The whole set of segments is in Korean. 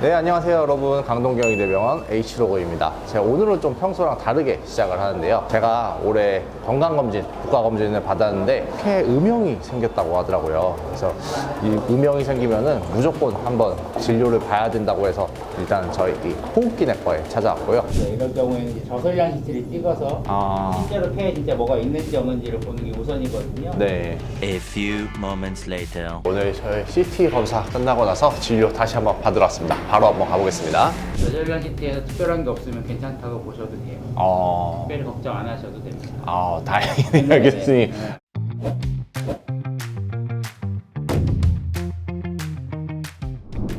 네, 안녕하세요, 여러분. 강동경 의대병원 H로고입니다. 제가 오늘은 좀 평소랑 다르게 시작을 하는데요. 제가 올해 건강검진, 국가검진을 받았는데 폐 음영이 생겼다고 하더라고요. 그래서 이 음영이 생기면은 무조건 한번 진료를 봐야 된다고 해서 일단 저희 이 호흡기내과에 찾아왔고요. 네, 이럴 경우에는 이제 저설량 CT를 찍어서 아, 실제로 폐에 진짜 뭐가 있는지 없는지를 보는 게 우선이거든요. 네. A few moments later. 오늘 저희 CT 검사 끝나고 나서 진료 다시 한번 받으러 왔습니다. 바로 한번 가보겠습니다. CT에서 특별한 게 없으면 괜찮다고 보셔도 돼요. 어, 특별히 걱정 안 하셔도 됩니다. 아, 다행이네요, 알겠으니.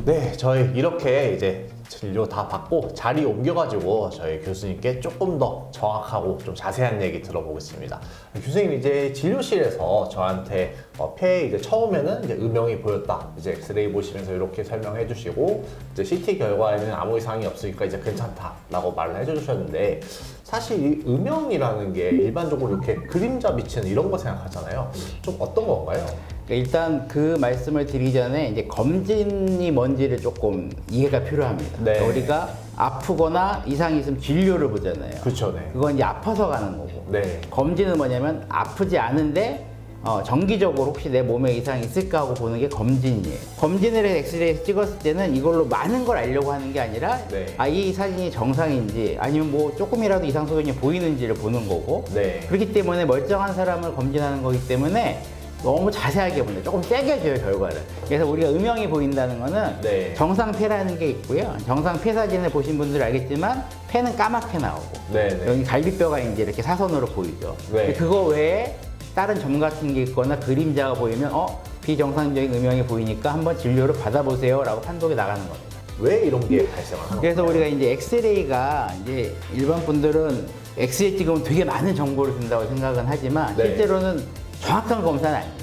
네, 저희 이렇게 이제 진료 다 받고 자리 옮겨가지고 저희 교수님께 조금 더 정확하고 좀 자세한 얘기 들어보겠습니다. 교수님 이제 진료실에서 저한테 어, 폐에 이제 처음에는 이제 음영이 보였다. 이제 엑스레이 보시면서 이렇게 설명해 주시고 이제 CT 결과에는 아무 이상이 없으니까 이제 괜찮다라고 말을 해 주셨는데 사실 이 음영이라는 게 일반적으로 이렇게 그림자 비치는 이런 거 생각하잖아요. 좀 어떤 건가요? 그러니까 일단 그 말씀을 드리기 전에 이제 검진이 뭔지를 조금 이해가 필요합니다. 네. 그러니까 우리가 아프거나 이상이 있으면 진료를 보잖아요. 그렇죠, 네. 그건 이제 아파서 가는 거고. 네. 검진은 뭐냐면 아프지 않은데 어, 정기적으로 혹시 내 몸에 이상이 있을까 하고 보는 게 검진이에요. 검진을 해서 엑스레이 찍었을 때는 이걸로 많은 걸 알려고 하는 게 아니라 네. 아, 이 사진이 정상인지 아니면 뭐 조금이라도 이상 소견이 보이는지를 보는 거고 네. 그렇기 때문에 멀쩡한 사람을 검진하는 거기 때문에 너무 자세하게 보는데 조금 세게 줘요 결과를 그래서 우리가 음영이 보인다는 거는 네. 정상 폐라는 게 있고요 정상 폐 사진을 보신 분들 알겠지만 폐는 까맣게 나오고 네, 네. 여기 갈비뼈가 이제 이렇게 사선으로 보이죠. 네. 그거 외에 다른 점 같은 게 있거나 그림자가 보이면 어 비정상적인 음영이 보이니까 한번 진료를 받아보세요라고 판독이 나가는 겁니다. 왜 이런 게 발생하는 그래서? 우리가 이제 엑스레이가 이제 일반 분들은 엑스레이 찍으면 되게 많은 정보를 준다고 생각은 하지만 네. 실제로는 정확한 검사는 아니에요.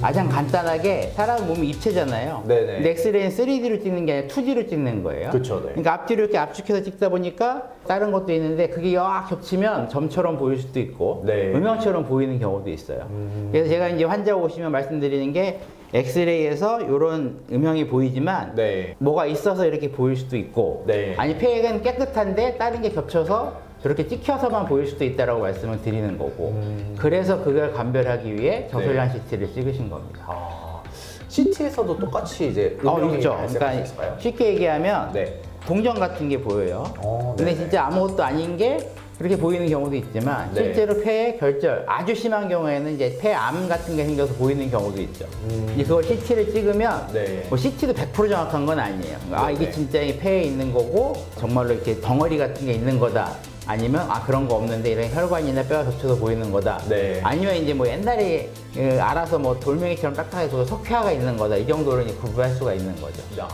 가장 간단하게 사람 몸이 입체잖아요. 음. 네네. 근데 엑스레이는 3D로 찍는 게 아니라 2D로 찍는 거예요. 그쵸, 네. 그러니까 앞뒤로 이렇게 압축해서 찍다 보니까 다른 것도 있는데 그게 약 겹치면 점처럼 보일 수도 있고 네. 음. 음영처럼 보이는 경우도 있어요. 그래서 제가 이제 환자 오시면 말씀드리는 게 엑스레이에서 이런 음영이 보이지만 네. 뭐가 있어서 이렇게 보일 수도 있고 네. 아니 폐액은 깨끗한데 다른 게 겹쳐서 저렇게 찍혀서만 보일 수도 있다라고 말씀을 드리는 거고 음. 그래서 그걸 감별하기 위해 저설량 CT를 찍으신 겁니다. 아, CT에서도 똑같이 이제 어, 있죠. 그러니까? 쉽게 얘기하면 네. 동전 같은 게 보여요. 어, 근데 네네. 진짜 아무것도 아닌 게 그렇게 보이는 경우도 있지만 네. 실제로 폐에 결절 아주 심한 경우에는 이제 폐암 같은 게 생겨서 보이는 경우도 있죠. 음. 그걸 CT를 찍으면 네. 뭐 CT도 100% 정확한 건 아니에요. 아 네네. 이게 진짜 이 폐에 있는 거고 정말로 이렇게 덩어리 같은 게 있는 거다. 아니면 아 그런 거 없는데 이런 혈관이나 뼈가 겹쳐서 보이는 거다. 네. 아니면 이제 뭐 옛날에 그 알아서 뭐 돌멩이처럼 딱딱해서 석회화가 있는 거다. 이 정도로 이제 구분할 수가 있는 거죠. 야.